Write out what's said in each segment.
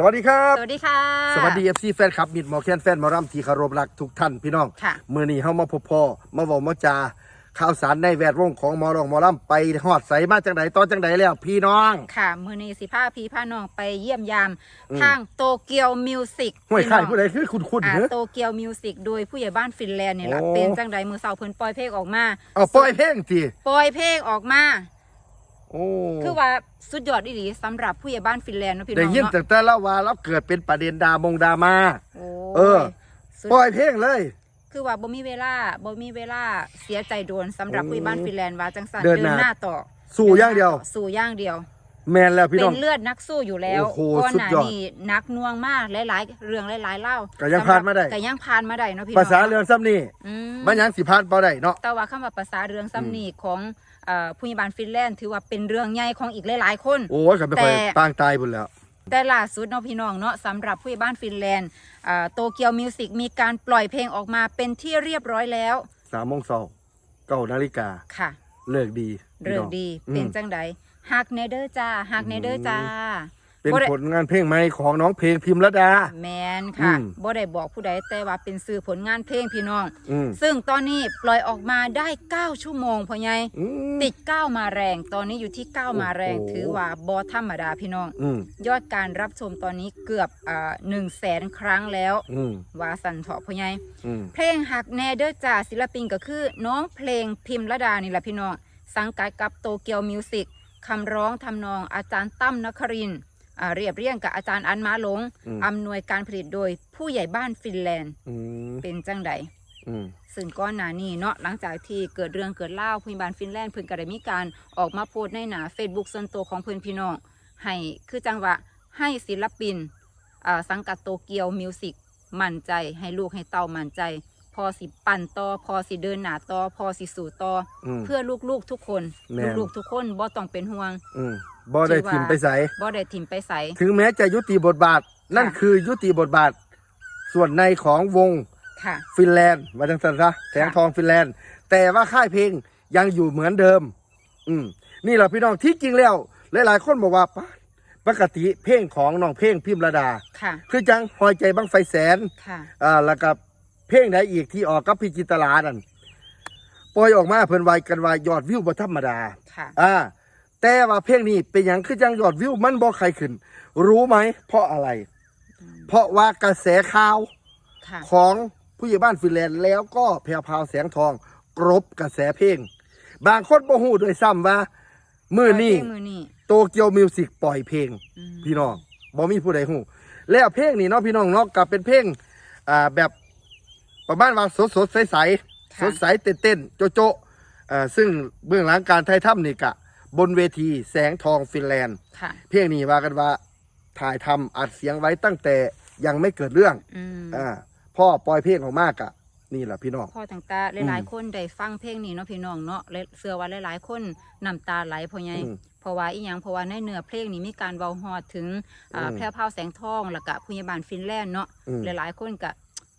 สวัสดีครับสวัสดีค่ะ สวัสดีเอฟซีแฟนคลับมิดหมอแคนแฟนหมอรำที่เคารพรักทุกท่านพี่น้องค่ะมือนี้เฮามาพบพ่อมาเว้ามาจาข่าวสารในแวดวงของหมอรองหมอรำไปฮอดใสมาจังไดตอนจังไดแล้วพี่น้อง ค่ะมือนี้สิพาพี่พาน้องไปเยี่ยมยามอืมทางโตเกียวมิวสิกห้วยไข่ผู้ใดคือคุณคุณอ่าเนอะโตเกียวมิวสิกโดยผู้ใหญ่บ้านฟินแลนด์นี่แหละโอ้เป็นจังไดมือเสาเพิ่นปล่อยเพลงออกมาเอาปล่อยเพลงทีปล่อยเพลงออกมา โอ้คือว่าสุดยอดดีๆสำหรับผู้ใหญ่บ้านฟินแลนด์เนาะพี่น้ได้องยินเนาะตั้งแต่ละว่าแล้วเกิดเป็นประเด็นดามงดรามา โอ้เออ สุด ปล่อยเพลงเลย คือว่าบ่มีเวลาบ่มีเวลาเสียใจโดนสำหรับโอ้ผู้ใหญ่บ้านฟินแลนด์ว่าจังสันเดินหน้าหน้าต่อสู้อย่างเดียว สู่อย่างเดียว แมนแล้วพี่เป็น้อง นเลือดนักสู้อยู่แล้วโอ้โหก่อนสุดหน้ายอดนี้นักหน่วงมากหลายๆ เรื่องหลายๆเล่าก็ยังผ่านมาได้ ก็ยังผ่านมาได้เนาะพี่น้องภาษาเรือนซ้ำนี่อืม มันยังสิพานเปล่าได้เนาะ แต่ว่าคำว่าภาษาเรื่องซ้ำนี่ของเอ่อผู้ใหญ่บ้านฟินแลนด์ถือว่าเป็นเรื่องใหญ่ของอีกหลายๆคน โอ้ยก็ไม่ค่อยแต่ ปางตายบุญแล้ว แต่ล่าสุดเนาะพี่น้องเนาะสำหรับผู้ใหญ่บ้านฟินแลนด์โตเกียวมิวสิกมีการปล่อยเพลงออกมาเป็นที่เรียบร้อยแล้วสามโมงเช้าเก้านาฬิกาค่ะ เลิกดีเรื่องดีอืม เป็นจังใด ฮักเนเดอร์จ้าฮักเนเดอร์จ้า เป็นบ่ได้ ผลงานเพลงใหม่ของน้องเพลงพิมพ์ระดา แมนค่ะอืม บ่ได้บอกผู้ใดแต่ว่าเป็นสื่อผลงานเพลงพี่น้อง อืมซึ่งตอนนี้ปล่อยออกมาได้ 9 ชั่วโมงพอไงอืม ติด 9 มาแรง ตอนนี้อยู่ที่ 9 มาแรง โอ้โห ถือว่าบอธรรมดาพี่น้อง อืมยอดการรับชมตอนนี้เกือบอ่าหนึ่งแสนครั้งแล้ว อืมว่าสันเถาะพอไงอืม เพลงหักแนเดอร์จ่าศิลปินก็คือ น้องเพลงพิมพ์ระดานี่แหละพี่น้อง สังกัดกับโตเกียวมิวสิก คำร้องทำนองอาจารย์ตั้มนครินทร์อ่าเรียบเรียงกับอาจารย์อันมาหลงอืมอำนวยการผลิตโดยผู้ใหญ่บ้านฟินแลนด์อืมเป็นจังใดอืมซึ่งก้อนหนานี้เนาะหลังจากที่เกิดเรื่องเกิดเล่าวผู้ใหญ่บ้านฟินแลนด์เพิ่นก็ได้มีการออกมาโพสต์ในหนาเฟซบุ๊กส่วนตัวของเพิ่นพี่น้องให้คือจังหวะให้ศิลปินอ่าสังกัดโตเกียวมิวสิกมั่นใจ ให้ลูกให้เต้ามั่นใจพ อสิปั่นต่อ พอสิเดินหน้าต่อ พอสิสู่ต่ออมเพื่อลูกๆทุกคน แม่น ลูกๆทุกคนบ่ต้องเป็นห่วง อืมบ่ได้ทิมไปใส่บ่ได้ถิ่มไปใส ถึงแม้จะยุติบทบาท นั่นค่ะ คือยุติบทบาท ส่วนในของวงค่ะ ฟินแลนด์มาจังสันซะแสงทองฟินแลนด์ แต่ว่าค่ายเพลงยังอยู่เหมือนเดิม อืมนี่แหละพี่น้องที่จริงแล้ว หลายๆคนบอกว่าป๊าดปกติเพลงของน้องเพลงพิมพ์ระดา ค่ะ คือจังหอยใจบังไฟแสน ค่ะ อ่าแล้วก็ เพลงไหนอีกที่ออกกับพี่จิตรลานั่นปล่อยออกมาเพิ่นไวากันว่ายอดวิวบ่ธรรมดาค่ะ อ่า แต่ว่าเพลงนี้เป็นอย่างคือจังยอดวิวมันบ่ใครขึ้น รู้ไหม เพราะอะไร เพราะว่ากระแสข่าวค่ะของผู้ใหญ่บ้านฟินแลนด์แล้วก็แพรวพราวแสงทองกรบกระแสเพลง บางคนบ่ฮู้ด้วยซ้ำว่ามื้อนี้ปล่ยเพลงมือนี้โตเกียวมิวสิกปล่อยเพลงอืมพี่น้องบ่มีผู้ใดฮู้แล้วเพลงนี้เนาะพี่น้องเนาะก็เป็นเพลงอ่าแบบ ประมาณว่าสดสดๆใสๆสค่ะดใสเต้นเต้นๆโจโจะอ่าซึ่งเบื้องหลังการไทยถ้ำนี่กะ บนเวทีแสงทองฟินแลนด์ค่ะเพลงนี้ว่ากันว่าถ่ายทำอัดเสียงไว้ตั้งแต่ยังไม่เกิดเรื่องอืมอ่าพ่อปล่อยเพลงออกมากะนี่แหละพี่น้องพ่อต่างๆหลายๆคนได้ฟังเพลงนี้เนาะพี่น้องเนาะและเสื้อว่าหลายๆคนน้ำตาไหลเพราะไงอืมเพราะว่าอีหยังเพราะว่าในเนื้อเพลงนี้มีการเว้าฮอดถึงอ่าอืมแพร่วพราวแสงทองแล้วก็ผู้ใหญ่บ้านฟินแลนด์เนาะอืมหลายๆคนก็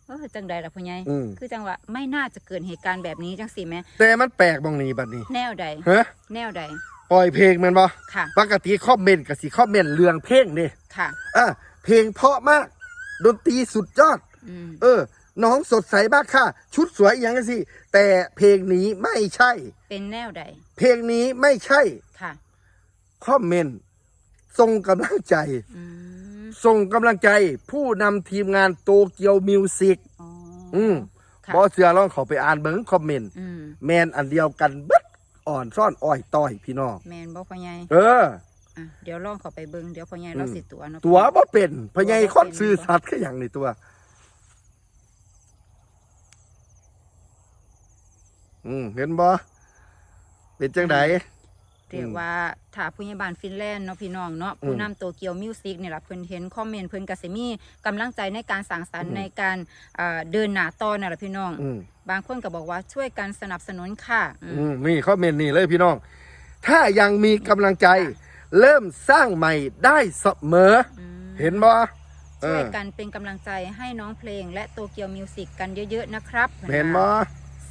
เออจังใดล่ะพ่อใหญ่อืม คือจังว่าไม่น่าจะเกิดเหตุการณ์แบบนี้จังสิแม่แต่มันแปลกบางนี้บัดนี้แนวใด เฮ้ยแนวใดปล่อยเพลงแมันบ่ค่ะ ปกติคอมเมนต์กับสิคอมเมนต์เรื่องเพลงเด้ค่ะ อะเพลงเพราะมาก ดนตรีสุดยอด อืมเออ น้องสดใสมากค่ะ ชุดสวยอย่างนั้นสิแต่เพลงนี้ไม่ใช่ เป็นแนวใดเพลงนี้ไม่ใช่ค่ะ คอมเมนต์ส่งกำลังใจ อืม ส่งกำลังใจผู้นำทีมงานโตเกียวมิวสิกอ๋อออืมค่ะบอเสือลองเขาไปอ่านเบิ้งคอมเมนต์อืมแมนอันเดียวกันเบิดอ่อนซ่อนอ้อยต้อยพี่น้องแม่นบ่พ่อใหญ่เออ อะเดี๋ยวลองเข้าไปเบิ่งเดี๋ยวพ่อใหญ่อืมเราสิตัวเนาะตัวบ่เป็นพญายตัวบ่เป็นคนซื่อสัตย์ก็อย่างในตัว อืมเห็นบ่เป็นจังได เรียกว่าถ้าผู้ใหญ่บ้านฟินแลนด์เนาะพี่น้องเนาะผู้นำโตเกียวมิวสิกเนี่ยล่ะเพิ่นเห็นคอมเมนต์เพิ่นก็สิมีกำลังใจในการสร้างสรรค์ในการอ่าเดินหน้าต่อน่ะล่ะพี่น้องอืมบางคนก็บอกว่าช่วยกันสนับสนุนค่ะอืมอืมนี่คอมเมนต์นี่เลยพี่น้อง ถ้ายังมีกำลังใจเริ่มสร้างใหม่ได้เสมออืมเห็นบ่เอช่วยอกันเป็นกำลังใจให้น้องเพลงและโตเกียวมิวสิกกันเยอะๆนะครับ เห็นบ่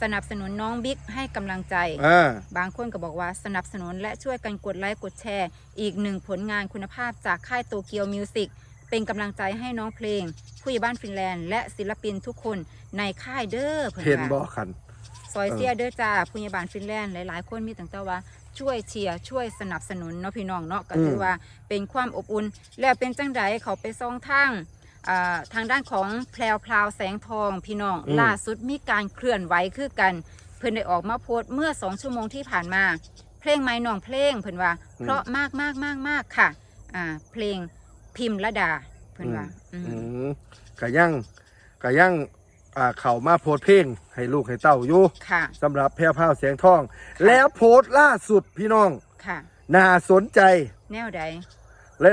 สนับสนุนน้องบิ๊กให้กำลังใจ เออ บางคนก็บอกว่าสนับสนุนและช่วยกันกดไลค์กดแชร์ อีกหนึ่งผลงานคุณภาพจากค่ายโตเกียวมิวสิกเป็นกำลังใจให้น้องเพลง ผู้ใหญ่บ้านฟินแลนด์และศิลปินทุกคนในค่ายเด้อเพิ่นเห็นว่าบ่คัน ซอยเสียเด้อจ้าผู้ใหญ่บ้านฟินแลนด์หลายๆ คนมีตั้งแต่ว่าช่วยเชียร์ช่วยสนับสนุนเนาะพี่น้องเนาะก็ถือว่าเป็นความอบอุ่นแล้วเป็นจังไดเขาไปซ่องทางอ่า ทางด้านของแพรวพราวแสงทองพี่น้อง อืม ล่าสุดมีการเคลื่อนไหวคือกัน เพิ่นได้ออกมาโพสต์เมื่อสองชั่วโมงที่ผ่านมา เพลงไม้น้องเพลงเพิ่นว่า เพราะมากมากมากมากค่ะอ่าเพลงพิมพ์ระดาเพิ่นว่าอืมอืมก็ยังก็ยังอ่าเข้ามาโพสต์เพลงให้ลูกให้เต้าอยู่ค่ะสำหรับแพร่พราวแสงทอง แล้วโพสต์ล่าสุดพี่น้อง ค่ะ น่าสนใจ แนวใด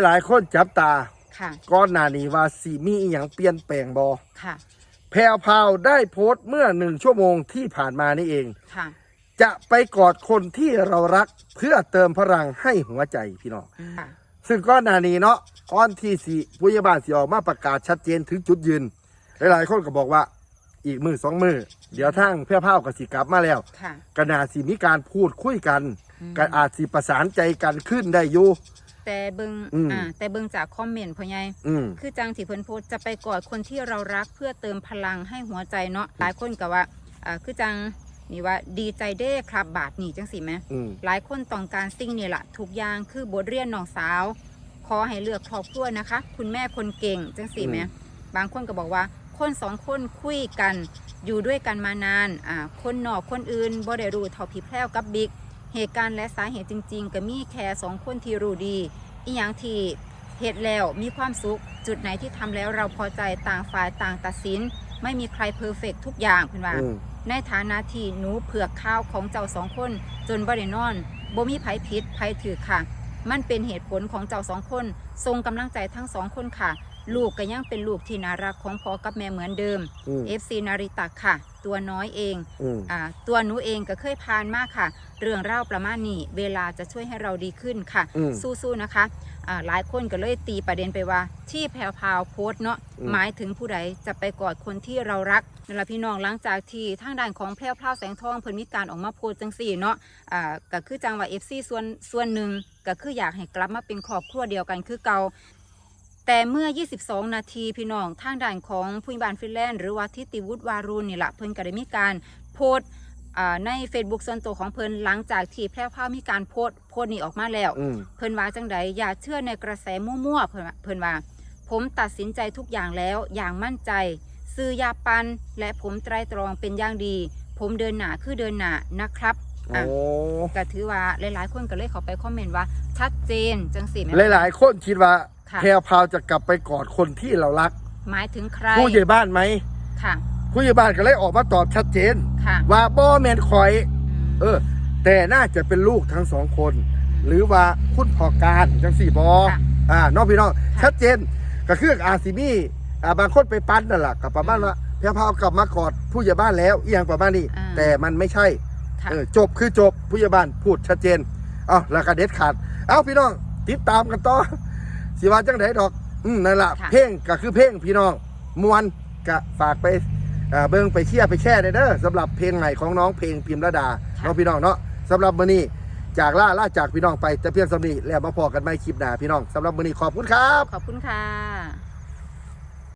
หลาย ๆ คนจับตา ค่ะ ก้อนหนานี้ว่าสีมีอหย่างเปลี่ยนแปลงบอค่ะ แพรวพราวได้โพสต์เมื่อหนึ่งชั่วโมงที่ผ่านมานี่เอง ค่ะ จะไปกอดคนที่เรารักเพื่อเติมพลังให้หัวใจพี่น้องอืมค่ะ ซึ่งก้อนหนานี้เนาะก้อนที่สีผู้ใหญ่บ้านสีออกมาประกาศชัดเจนถึงจุดยืน หลายๆคนก็บอกว่าอีกมือสองมือ เดี๋ยวทั้งเพื่อพราวกับสีกลับมาแล้ว ค่ะก็นาสีมีการพูดคุยกัน อืม ก็อาจสีประสานใจกันขึ้นได้อยู่ แต่เบิงอืม อ่าแต่เบิงจากคอมเมนต์พ่อใหญ่อืม คือจังที่เพิ่นโพสต์จะไปกอดคนที่เรารักเพื่อเติมพลังให้หัวใจเนาะหลายคนก็ว่าอ่าคือจังนี่ว่าดีใจเด้ครับบาทนี่จังสิแหม อืม หลายคนต้องการสิ่งนี่แหละทุกอย่างคือบทเรียนน้องสาว ขอให้เลือกครอบครัวนะคะ คุณแม่คนเก่งจังสิแหมบางคนก็บอกว่า คนสองคนคุยกัน อยู่ด้วยกันมานานอ่าคนนอกคนอื่นบ่ได้รู้เท่าพี่แพรวกับบิ๊ก เหตุการณ์และสาเหตุจริง ๆ ก็มีแค่สองคนที่รู้ดี อีหยังที่เหตุแล้วมีความสุข จุดไหนที่ทำแล้วเราพอใจต่างฝ่ายต่างตัดสิน ไม่มีใครเพอร์เฟกทุกอย่างคุณว่าอืมในฐานะที่หนูเผือกข้าวของเจ้าสองคน จนบ่ได้นอนบ่มีไผผิดไผถือค่ะ มันเป็นเหตุผลของเจ้าสองคนทรงกำลังใจทั้งสองคนค่ะ ลูกก็ยังเป็นลูกที่น่ารักของพ่อกับแม่เหมือนเดิมอืม FC นาริตะค่ะ ตัวน้อยเองอืม อ่าตัวหนูเองก็เคยผ่านมากค่ะ เรื่องเล่าวประมาณนี้ เวลาจะช่วยให้เราดีขึ้นค่ะ อืมสู้ๆนะคะอ่าหลายคนก็เลยตีประเด็นไปว่า ที่แพรวพราวโพสต์เนาะอืม หมายถึงผู้ใดจะไปกอดคนที่เรารักนั่นแหละพี่น้องหลังจากที่ทางด้านของแพรวพราวแสงทองเพิ่นมีการออกมาโพสต์จังสี่เนาะ อ่าก็คือจังว่า FC ส่วนส่วนหนึ่งก็คืออยากให้กลับมาเป็นครอบครัวเดียวกันคือเก่า แต่เมื่อ 22 นาที พี่น้องทางด่านของผู้ใหญ่บ้านฟินแลนด์หรือว่าทิติวุฒิวารุณนี่แหละเพิ่นก็ได้มีการโพสต์อ่าใน Facebook ส่วนตัวของเพิ่นหลังจากที่แพร่ภาพมีการโพสต์โพสต์นี้ออกมาแล้ว อืม เพิ่นว่าจังใดอย่าเชื่อในกระแสมั่วๆเพิ่นว่าเพิ่นว่า ผมตัดสินใจทุกอย่างแล้วอย่างมั่นใจ ซื้อยาปัน และผมไตรตรองเป็นอย่างดี ผมเดินหนาคือเดินหนานะครับโอ้อะก็ถือว่าหลายๆคนก็เลยเข้าไปคอมเมนต์ว่าชัดเจนจังสิแม่หลายๆคนคิดว่า ค่ะ แพรวพราวจะกลับไปกอดคนที่เรารัก หมายถึงใครผู้ใหญ่บ้านไหมค่ะ ผู้ใหญ่บ้านก็เลยออกมาตอบชัดเจน ค่ะว่าบ่แมนคอยมเออ แต่น่าจะเป็นลูกทั้งสองคน หรือว่าคุณพอการจังสี่บอค่ะอ่าน้องพี่น้องค่ะชัดเจนก็คืออาซิมีอ่าบางคนไปปั้นนั่นแหละกับประมาณว่าแพรวพราวกลับมากอดผู้ใหญ่บ้านแล้วอีหยังประมาณนี้ อ่า แต่มันไม่ใช่ ค่ะ เออจบคือจบผู้ใหญ่บ้านพูดชัดเจน เอาแล้วก็เด็ดขาด เอาพี่น้อง ติดตามกันต่อ สิว่าจังไดดอก อืมนั่นละค่ะ เพลงก็คือเพลงพี่น้องมวนก็ฝากไปอ่าเบิ่งไปเชียร์ไปแช่เด้อสำหรับเพลงใหม่ของน้องเพลงพิมพ์ระดาน้องพี่น้องเนาะสำหรับมื้อนี้จากล่าล่าจากพี่น้องไปแต่เพียงสำนี้แล้วมาพอกันไม่คลิปหน้าพี่น้องสำหรับมื้อนี้ขอบคุณครับ ขอบคุณค่ะ